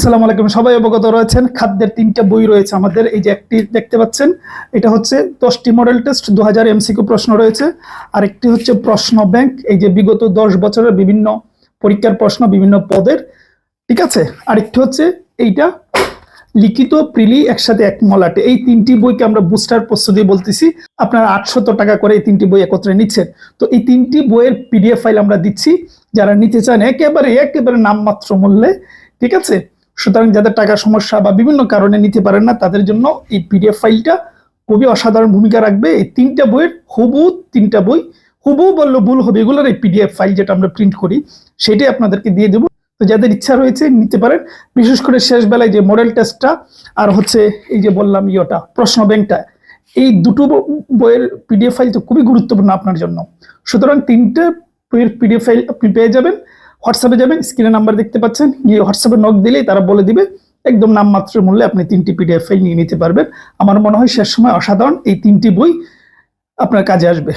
আসসালামু আলাইকুম। সবাই অবগত রয়েছেন, খাদ্যের তিনটা বই রয়েছে আমাদের। এই যে একটি দেখতে পাচ্ছেন, এটা হচ্ছে দশটি মডেল টেস্ট দু হাজার এমসিকিউ প্রশ্ন রয়েছে। আর একটি হচ্ছে প্রশ্ন ব্যাংক, এই যে বিগত দশ বছরের বিভিন্ন পরীক্ষার প্রশ্ন বিভিন্ন পদের। ঠিক আছে? আরেকটি হচ্ছে এইটা, লিখিত প্রিলি একসাথে এক মলাটে। এই তিনটি বইকে আমরা বুস্টার প্রস্তুতি বলতেছি। আপনারা আটশত টাকা করে এই তিনটি বই একত্রে নিচ্ছেন। তো এই তিনটি বইয়ের পিডিএফ ফাইল আমরা দিচ্ছি। যারা নিতে চান, একেবারে একেবারে নামমাত্র মূল্যে, ঠিক আছে? সুতরাং যাদের টাকার সমস্যা বা বিভিন্ন কারণে নিতে পারেন না, তাদের জন্য এই পিডিএফ ফাইলটা খুবই অসাধারণ ভূমিকা রাখবে। এই তিনটা বইয়ের হুবু তিনটা বই হুবু বললে ভুল হবে এগুলোর এই পিডিএফ ফাইল যেটা আমরা প্রিন্ট করি, সেটাই আপনাদেরকে দিয়ে দেবো। তো যাদের ইচ্ছা রয়েছে নিতে পারেন, বিশেষ করে শেষ বেলায় যে মডেল টেস্টটা আর হচ্ছে এই যে বললাম ইয়েটা, প্রশ্ন ব্যাংকটা, এই দুটো বইয়ের পিডিএফ ফাইল তো খুবই গুরুত্বপূর্ণ আপনার জন্য। সুতরাং তিনটে বইয়ের পিডিএফ ফাইল আপনি পেয়ে যাবেন। হোয়াটসঅ্যাপে যাবেন, স্ক্রিনে নাম্বার দেখতে পাচ্ছেন, গিয়ে হোয়াটসঅ্যাপে নক দিলেই তারা বলে দিবে, একদম নামমাত্র মূল্যে আপনি তিনটি পিডিএফ ফাইল নিয়ে নিতে পারবেন। আমার মনে হয় শেষ সময় অসাধারণ এই তিনটি বই আপনার কাজে আসবে।